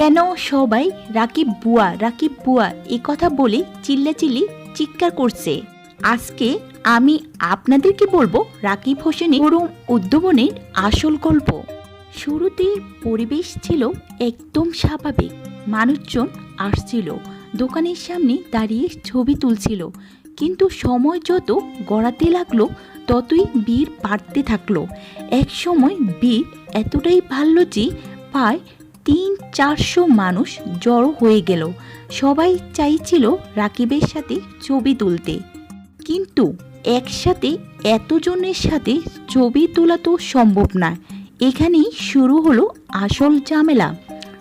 কেন সবাই রাকিব বুয়া রাকিব বুয়া? এ কথা বলে চিল্লাচিল্লি চিৎকার করছে। আজকে আমি আপনাদেরকে বলব রাকিব হোসেনের পরম উদ্ভাবনের আসল গল্প। শুরুতে পরিবেশ ছিল একদম স্বাভাবিক। মানুষজন আসছিল, দোকানের সামনে দাঁড়িয়ে ছবি তুলছিল। কিন্তু সময় যত গড়াতে লাগল, ততই ভিড় বাড়তে থাকল। এক সময় ভিড় এতটাই বাড়ল যে প্রায় তিন চারশো মানুষ জড়ো হয়ে গেল। সবাই চাইছিল রাকিবের সাথে ছবি তুলতে। কিন্তু একসাথে এতজনের সাথে ছবি তোলা তো সম্ভব না। এখানেই শুরু হলো আসল ঝামেলা।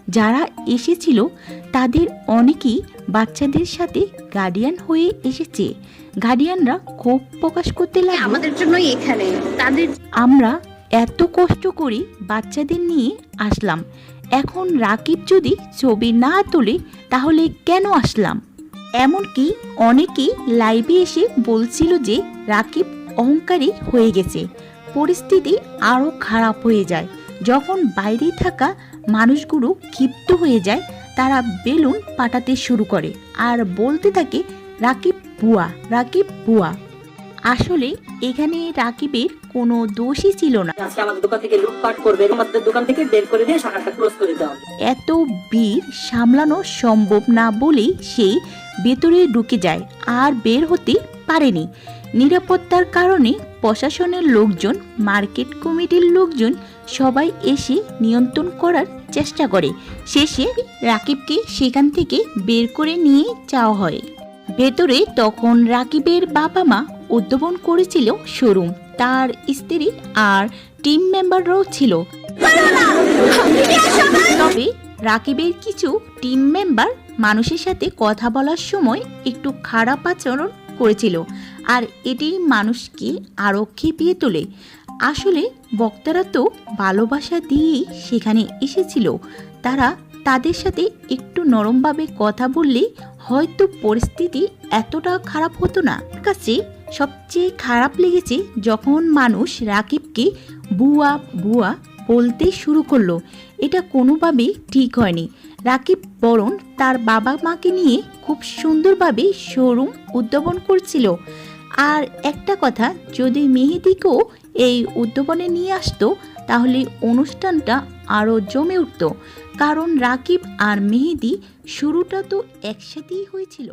যারা এসেছিল তাদের অনেকেই বাচ্চাদের সাথে গার্ডিয়ান হয়ে এসেছে। গার্ডিয়ানরা ক্ষোভ প্রকাশ করতে লাগল। আমাদের জন্যই এখানে। তাদের আমরা এত কষ্ট করে বাচ্চাদের নিয়ে আসলাম। এখন রাকিব যদি ছবি না তোলে, তাহলে কেন আসলাম? এমনকি অনেকেই লাইভে এসে বলছিল যে রাকিব অহংকারী হয়ে গেছে। পরিস্থিতি আরও খারাপ হয়ে যায়। যখন বাইরে থাকা মানুষগুলো ক্ষিপ্ত হয়ে যায়, তারা বেলুন পাঠাতে শুরু করে। আর বলতে থাকে, রাকিব বুয়া রাকিব বুয়া। আসলে এখানে রাকিবের কোনো দোষই ছিল না। আজকে আমাদের দোকান থেকে লুটপাট করবে আমাদের দোকান থেকে বের করে দিয়ে শাখাটা ক্লোজ করে এত ভিড় সামলানো সম্ভব না বলেই সে ভেতরে ঢুকে যায় আর বের হতে পারেনি। নিরাপত্তার কারণে প্রশাসনের লোকজন মার্কেট কমিটির লোকজন সবাই এসে নিয়ন্ত্রণ করার চেষ্টা করে। শেষে রাকিবকে সেখান থেকে বের করে নিয়ে যাওয়া হয়। ভেতরে তখন রাকিবের বাবা মা উদ্ভাবন করেছিল শোরুম। তার স্ত্রী আর টিম মেম্বাররাও ছিল। তবে রাকিবের কিছু টিম মেম্বার মানুষের সাথে কথা বলার সময় একটু খারাপ আচরণ করেছিল আর এটি মানুষকে আরও খেপিয়ে তোলে। আসলে বক্তারা তো ভালোবাসা দিয়েই সেখানে এসেছিল। তারা তাদের সাথে একটু নরমভাবে কথা বললে হয়তো পরিস্থিতি এতটা খারাপ হতো না। কাছে সবচেয়ে খারাপ লেগেছে যখন মানুষ রাকিবকে বুয়া বুয়া বলতে শুরু করল। এটা কোনোভাবেই ঠিক হয়নি। রাকিব বরং তার বাবা মাকে নিয়ে খুব সুন্দরভাবে শোরুম উদ্ভাবন করছিল। আর একটা কথা, যদি মেহেদিকেও এই উদ্ভাবনে নিয়ে আসতো, তাহলে অনুষ্ঠানটা আরও জমে উঠত। কারণ রাকিব আর মেহেদি শুরুটা তো একসাথেই হয়েছিল।